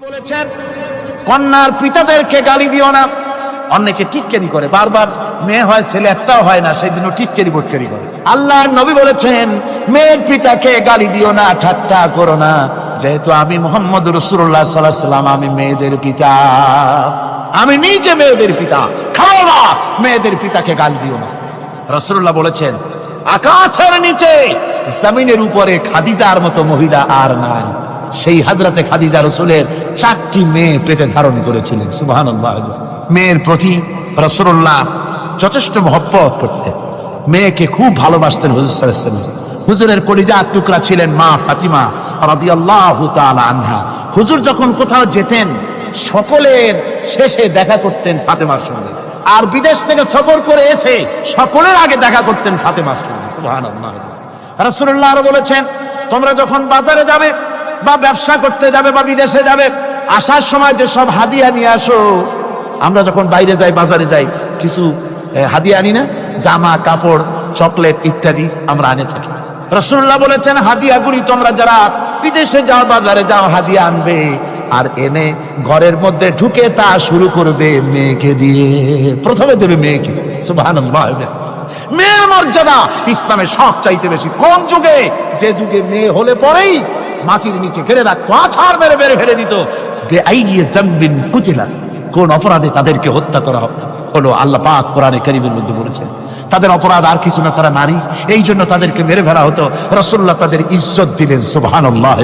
বলেছেন? কন্যার পিতাদেরকে গালি দিও না। অনেকে টিটকারি করে। বারবার মেয়ে হয়, ছেলে একটাও হয় না সেই জন্য টিটকারি বোটকারি করে। আল্লাহর নবী বলেছেন, মেয়ের পিতাকে গালি দিও না, ঠাট্টা করো না। যেহেতু আমি মোহাম্মদ রসুল্লাহ সাল্লাহ সাল্লাম আমি মেয়েদের পিতা। আমি নিজে মেয়েদের পিতা। খাও না, মেয়েদের পিতাকে গালি দিও না। রসুল্লাহ বলেছেন, আকাশের নিচে, জমিনের উপরে খাদিজার মতো মহিলা আর নাই। সেই হাজরাতে খাদিজা রসুলের চারটি মেয়ে পেটে ধারণ করেছিলেন সুবাহান মেয়ের প্রতি রসুল্লাহ যথেষ্ট মহব্বত করতেন। মেয়েকে খুব ভালোবাসতেন হুজুর হুজুরের কলিজা টুকরা ছিলেন মা ফাতিমা আনহা। হুজুর যখন কোথাও যেতেন, সকলের শেষে দেখা করতেন ফাতেমার সঙ্গে। আর বিদেশ থেকে সফর করে এসে সকলের আগে দেখা করতেন ফাতেমার সঙ্গে রাসূলুল্লাহ আরও বলেছেন, তোমরা যখন বাজারে যাবে বা ব্যবসা করতে যাবে বা বিদেশে যাবে, আসার সময় যে সব হাদিয়া নিয়ে আসো। আমরা যখন বাইরে যাই, বাজারে যাই, কিছু হাদিয়া আনি না, জামা, কাপড়, চকলেট ইত্যাদি আমরা আনে থাকি। রসুল্লাহ বলেছেন, হাদিয়াগুলি তোমরা যারা বিদেশে যাও, বাজারে যাও, হাদিয়া আনবে, আর এনে ঘরের মধ্যে ঢুকে তা শুরু করবে মেয়েকে দিয়ে। প্রথমে দেবে মেয়েকে মেয়ের মর্যাদা ইসলামের সব চাইতে বেশি। কোন যুগে? যে যুগে মেয়ে হলে পরেই মাটির নিচে ঘেরে রাখতো আছাড় মেরে মেরে ফেলে দিত। কোন অপরাধে তাদেরকে হত্যা করা হলো আল্লাহ পাক কোরআনে কারিমের মধ্যে বলেছেন, তাদের অপরাধ আর কিছু না তারা নারী এই জন্য তাদেরকে মেরে ফেলা হতো। রসুল্লাহ তাদের ইজ্জত দিলেন, সুবহানাল্লাহ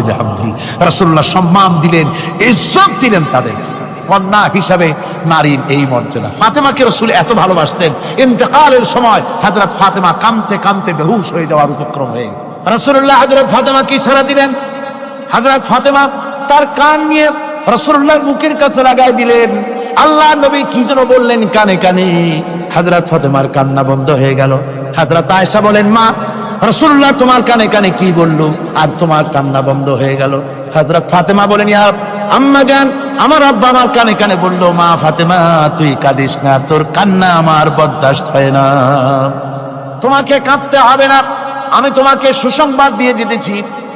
রসুল্লাহ সম্মান দিলেন, ইজ্জত দিলেন তাদেরকে কন্যা হিসাবে নারীর এই মর্যাদা। ফাতেমাকে রসুল এত ভালোবাসতেন, ইন্তেকালের সময় হাজরত ফাতেমা কামতে কামতে বেহুশ হয়ে যাওয়ার উপক্রম হয়ে রসুল্লাহ হাজরত ফাতেমাকে ইশারা দিলেন হাজরত ফাতেমা তার কান নিয়ে রসুল্লাহর মুখের কাছে লাগাই দিলেন। আল্লাহ নবী কি যেন বললেন কানে কানে। হাজরত ফাতেমার কান্না বন্ধ হয়ে গেল। হাজরত আয়েশা বলেন, মা রসুল্লাহ তোমার কানে কানে কি বলল? আর তোমার কান্না বন্ধ হয়ে গেল। হাজরত ফাতেমা বলেন, ইয়া আম্মা জান, আমার আব্বা আমার কানে কানে বলল, মা ফাতেমা, তুই কাঁদিস না, তোর কান্না আমার বরদাস্ত হয় না। তোমাকে কাঁদতে হবে না। আমি তোমাকে সুসংবাদ দিয়ে যেতেছি।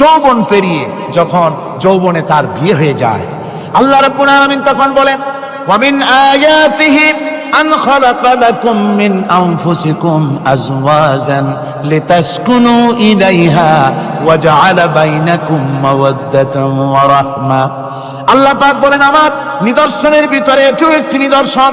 যৌবন পেরিয়ে যখন যৌবনে তার বিয়ে হয়ে যায়। আল্লাহ রাব্বুল আলামিন তখন বলেন, ওয়ামিন আয়াতিহি ইলাইহা ওয়া জাআলা বাইনাকুম মাওয়াদ্দাতান ওয়া রাহমা। আল্লাহ পাক বলেন, আমার নিদর্শনের ভিতরে এটিও একটি নিদর্শন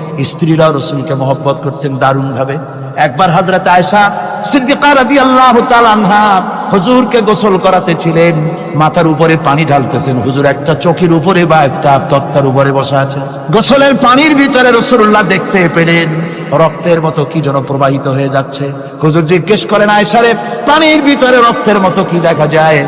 স্ত্রীরাও রসুলকে মহব্বত করতেন দারুণ ভাবে একবার হাজরত আয়সা সিদ্দিকা তাআলা আনহা হুজুরকে গোসল করাতে ছিলেন। মাথার উপরে পানি ঢালতেছেন। হুজুর একটা চোখের উপরে বা একটা তক্তার উপরে বসা আছে গোসলের পানির ভিতরে রসুল্লাহ দেখতে পেলেন। রক্তের মতো কি যেন প্রবাহিত হয়ে যাচ্ছে। হুজুর জিজ্ঞেস করেন আয়সারে পানির ভিতরে রক্তের মতো কি দেখা যায়?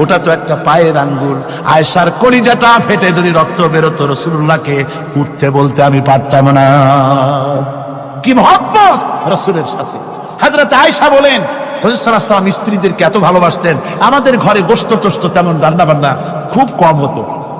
ওটা তো একটা পায়ের আঙ্গুল। আয়সার কলিজাটা ফেটে যদি রক্ত বেরোতো রসুল্লাহকে, উঠতে বলতে আমি পারতাম না। কি মহব্বত রসুলের সাথে। হাজরাতে আয়সা বলেন স্ত্রীদেরকে এত ভালোবাসতেন। আমাদের ঘরে গোস্ত টোস্ত তেমন রান্না বান্না খুব কম হতো।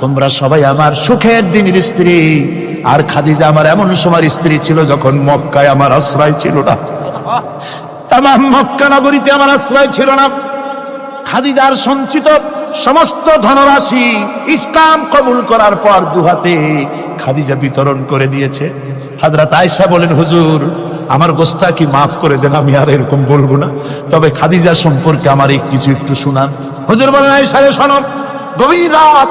তোমরা সবাই আমার সুখের দিনের স্ত্রী। আর খাদিজা আমার এমন সময় স্ত্রী ছিল যখন মক্কায় আমার আশ্রয় ছিল না। তাম মক্কা নগরীতে আমার আশ্রয় ছিল না। খাদিজার সঞ্চিত সমস্ত ধনরাশি ইসলাম কবুল করার পর দুহাতে খাদিজা বিতরণ করে দিয়েছে। হাজরাত আয়সা বলেন, হুজুর, আমার গোস্তা কি মাফ করে দেন, আমি আর এরকম বলব না। তবে খাদিজা সম্পর্কে আমার এই কিছু একটু শুনান। হুজুর বলেন আয়সা রে, শোনো, গভীর রাত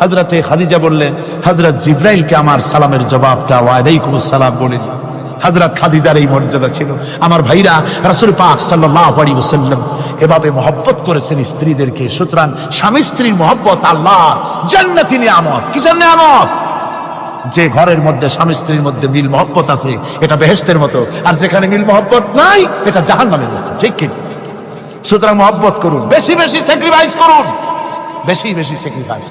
হজরতে খাদিজা বললেন হজরত জিব্রাইলকে আমার সালামের জবাবটা ওয়ালাইকুম সালাম বলে দিন। হজরত খাদিজার এই মর্যাদা ছিল। আমার ভাইরা রাসূল পাক সাল্লাল্লাহু আলাইহি ওয়াসাল্লাম এভাবে মহব্বত করেছেন স্ত্রীদেরকে। সুতরাং স্বামী স্ত্রীর মহব্বত আল্লাহ। জান্নাতি নিয়ামত। কি জন্য নিয়ামত? যে ঘরের মধ্যে স্বামী স্ত্রীর মধ্যে মিল মহব্বত আছে, এটা বেহেস্তের মতো। আর যেখানে মিল মহব্বত নাই, এটা জাহান্নামের মতো। ঠিক কি? সুতরাং মহব্বত করুন। বেশি বেশি স্যাক্রিফাইস করুন। বেশি বেশি স্যাক্রিফাইস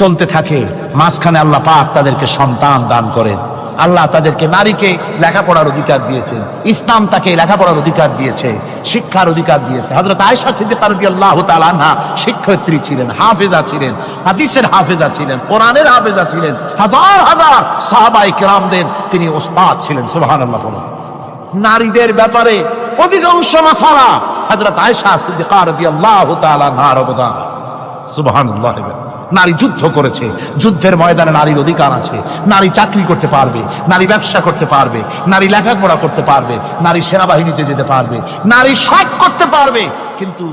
চলতে থাকে, মাঝখানে আল্লাহ পাক তাদেরকে সন্তান দান করেন। আল্লাহ তাদেরকে নারীকে লেখাপড়ার অধিকার দিয়েছেন, ইসলাম তাকে লেখাপড়ার অধিকার দিয়েছে, শিক্ষার অধিকার দিয়েছে। হযরত আয়েশা সিদ্দিকা রাদিয়াল্লাহু তাআলা আনহা শিক্ষয়িত্রী ছিলেন, হাফেজা ছিলেন, হাদিসের হাফেজা ছিলেন, কোরআনের হাফেজা ছিলেন, হাজার হাজার সাহাবায়ে কেরামদের তিনি ওস্তাদ ছিলেন, সুবহানাল্লাহ বলুন। নারীদের ব্যাপারে অধিকাংশ মাসালা হযরত আয়েশা সিদ্দিকা রাদিয়াল্লাহু তাআলা আনহার অবদান, সুবহানাল্লাহ নারী যুদ্ধ করেছে। যুদ্ধের ময়দানে নারীর অধিকার আছে। নারী চাকরি করতে পারবে, নারী ব্যবসা করতে পারবে, নারী লেখাপড়া করতে পারবে, নারী সেনাবাহিনীতে যেতে পারবে, নারী সব করতে পারবে। কিন্তু